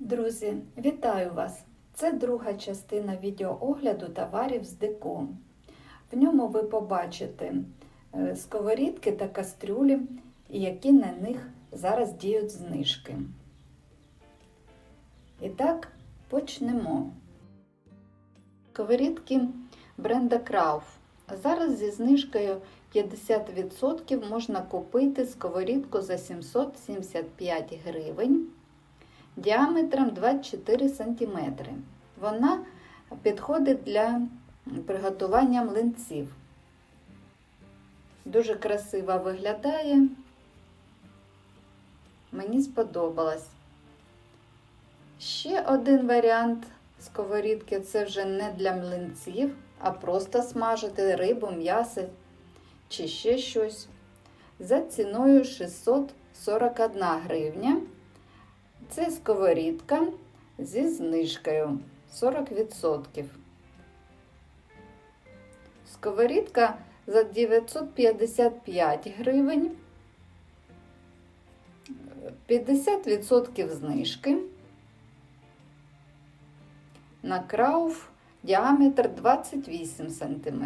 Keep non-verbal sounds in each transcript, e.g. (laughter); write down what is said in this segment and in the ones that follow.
Друзі, вітаю вас! Це друга частина відеоогляду товарів з диком. В ньому ви побачите е, сковорідки та кастрюлі, які на них зараз діють знижки. І так, почнемо. Сковорідки бренда Крауф. Зараз зі знижкою 50% можна купити сковорідку за 775 гривень діаметром 24 см. Вона підходить для приготування млинців. Дуже красиво виглядає. Мені сподобалось. Ще один варіант сковорідки це вже не для млинців, а просто смажити рибу, м'ясо чи ще щось. За ціною 641 гривня. Це сковорідка зі знижкою 40%. Сковорідка за 955 гривень. 50% знижки. На крауф діаметр 28 см.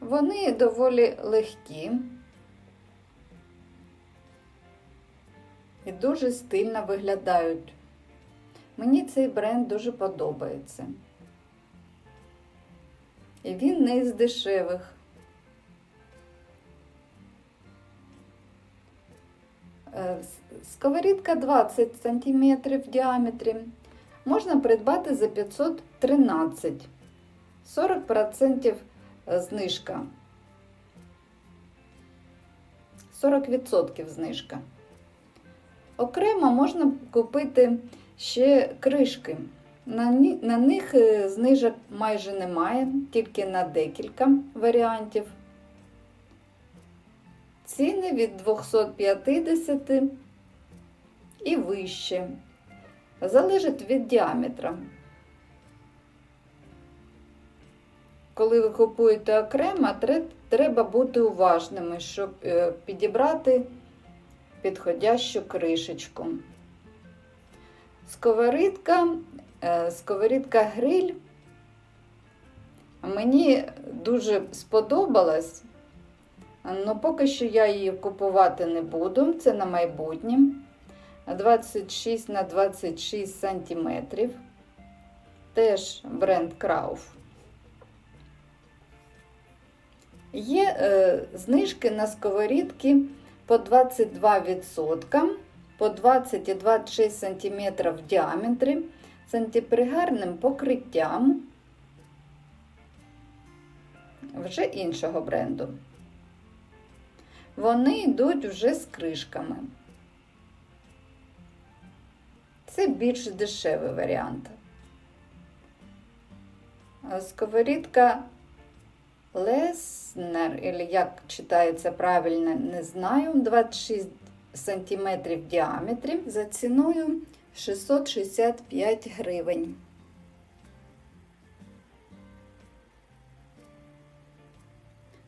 Вони доволі легкі. І дуже стильно виглядають. Мені цей бренд дуже подобається. І він не із дешевих. Е, Сковорідка 20 см в діаметрі. Можна придбати за 513 40% знижка. 40% знижка. Окремо можна купити ще кришки. На, них знижок майже немає, тільки на декілька варіантів. Ціни від 250 і вище. Залежить від діаметра. Коли ви купуєте окремо, треба бути уважними, щоб підібрати підходящу кришечку. Сковорідка, сковорідка гриль мені дуже сподобалась, але поки що я її купувати не буду, це на майбутнє. 26 на 26 сантиметрів. Теж бренд Крауф. Є е, знижки на сковорідки по 22%, по 20-26 см в діаметрі з антипригарним покриттям вже іншого бренду. Вони йдуть вже з кришками. Це більш дешевий варіант. Сковорідка Леснер, или як читається правильно, не знаю, 26 см в діаметрі за ціною 665 гривень.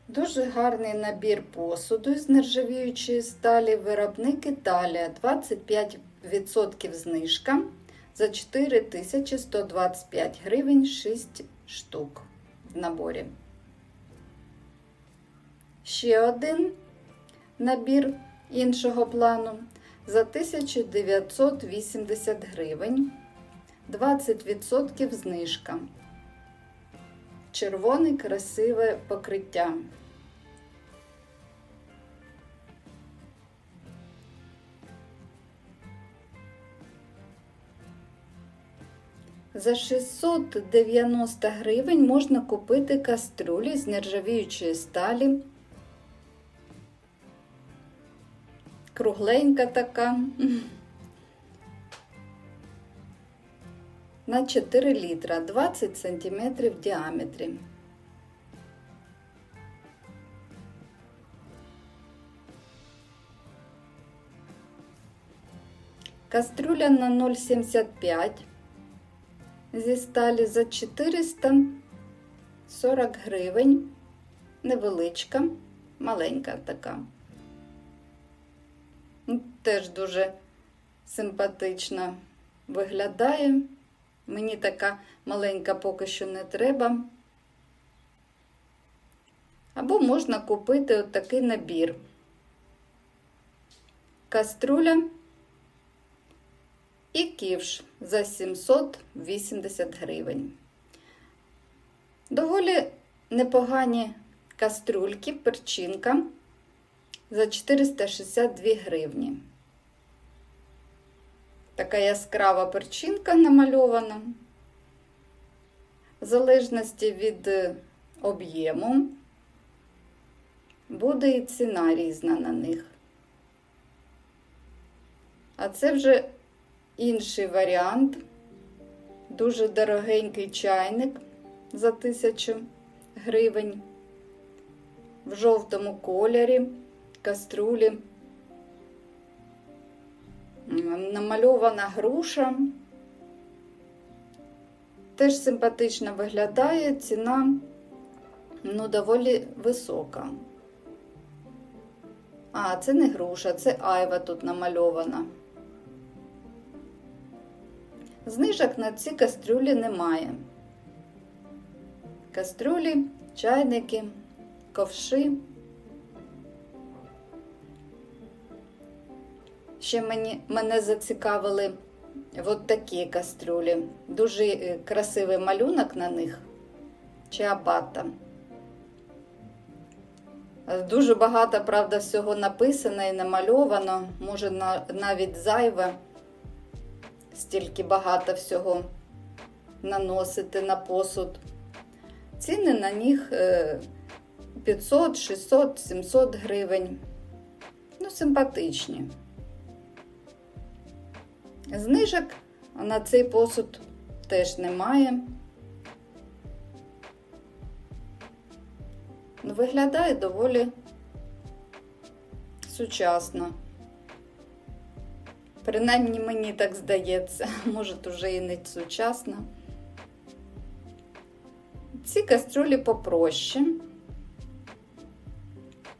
Дуже гарний набір посуду з нержавіючої сталі. Виробник Італія 25% знижка за 4125 гривень 6 штук в наборі. Ще один набір іншого плану за 1980 гривень, 20% знижка. Червоне красиве покриття. За 690 гривень можна купити кастрюлі з нержавіючої сталі. Кругленька така. На 4 літра 20 см в діаметрі. Кастрюля на 0,75 зі сталі за 440 гривень. Невеличка, маленька така. Теж дуже симпатично виглядає. Мені така маленька поки що не треба. Або можна купити от набір. Каструля і ківш за 780 гривень. Доволі непогані каструльки, перчинка за 462 гривні. Така яскрава перчинка намальована. В залежності від е, об'єму буде і ціна різна на них. А це вже інший варіант. Дуже дорогенький чайник за 1000 гривень. В жовтому кольорі, каструлі. Намальована груша. Теж симпатично виглядає, ціна ну, доволі висока. А, це не груша, це айва тут намальована. Знижок на ці кастрюлі немає. Кастрюлі, чайники, ковши. Ще мені, мене зацікавили от такі кастрюлі. Дуже е, красивий малюнок на них. Чиабата. Дуже багато, правда, всього написано і намальовано. Може, навіть зайве стільки багато всього наносити на посуд. Ціни на них 500, 600, 700 гривень. Ну, симпатичні. Знижок на цей посуд теж немає. Виглядає доволі сучасно. Принаймні мені так здається, (laughs) може, вже і не сучасно. Ці кастрюлі попроще.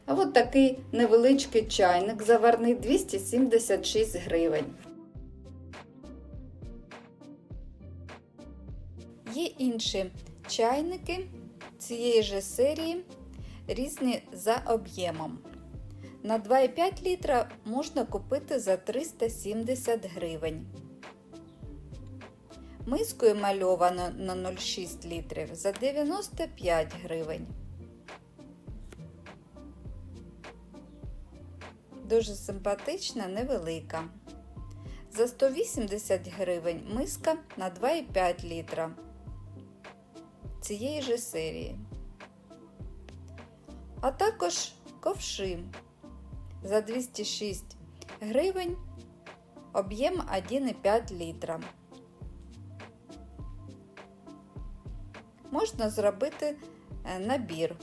А от такий невеличкий чайник заварний 276 гривень. Є інші чайники цієї ж серії, різні за об'ємом. На 2,5 літра можна купити за 370 гривень. Мискою мальовано на 0,6 літрів за 95 гривень. Дуже симпатична, невелика. За 180 гривень миска на 2,5 літра цієї ж серії. А також ковши за 206 гривень, об'єм 1,5 літра. Можна зробити е, набір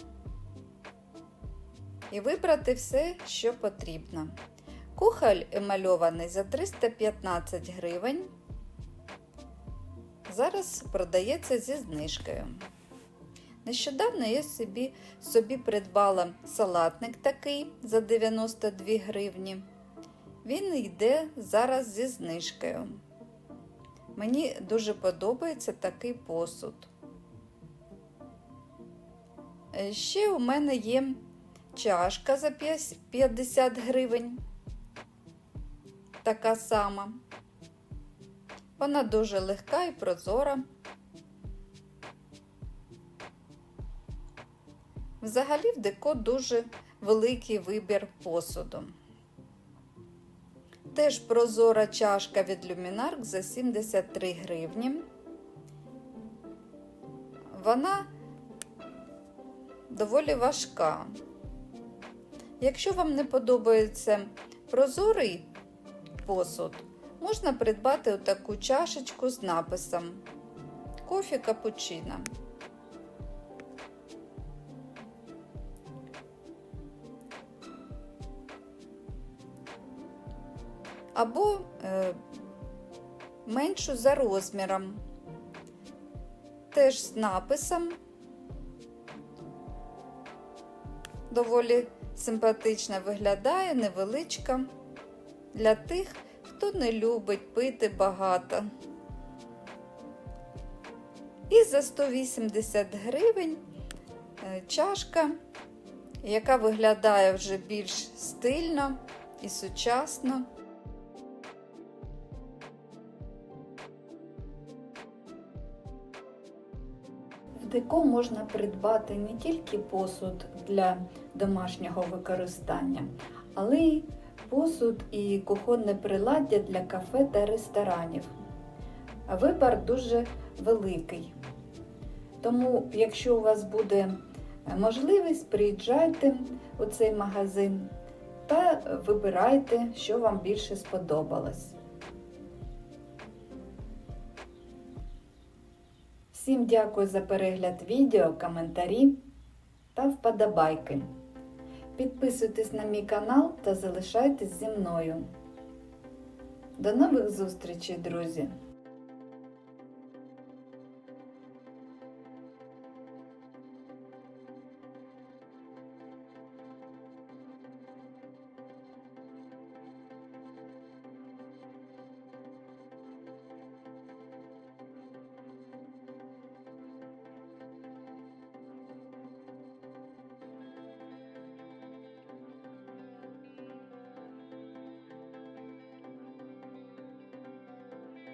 і вибрати все, що потрібно. Кухоль емальований за 315 гривень. Зараз продається зі знижкою. Нещодавно я собі собі придбала салатник такий за 92 гривні. Він йде зараз зі знижкою. Мені дуже подобається такий посуд. Е, ще у мене є чашка за 50 гривень. Така сама. Вона дуже легка і прозора. Взагалі в деко дуже великий вибір посуду. Теж прозора чашка від Luminark за 73 гривні. Вона доволі важка. Якщо вам не подобається прозорий посуд, можна придбати отаку чашечку з написом кофі капучино. Або е, меншу за розміром, теж з написом, доволі симпатично виглядає, невеличка. Для тих, хто не любить пити багато. І за 180 гривень е, чашка, яка виглядає вже більш стильно і сучасно. В деко можна придбати не тільки посуд для домашнього використання, але й посуд і кухонне приладдя для кафе та ресторанів. Вибір дуже великий. Тому, якщо у вас буде можливість, приїжджайте у цей магазин та вибирайте, що вам більше сподобалось. Всім дякую за перегляд відео, коментарі та вподобайки. Підписуйтесь на мій канал та залишайтесь зі мною. До нових зустрічей, друзі!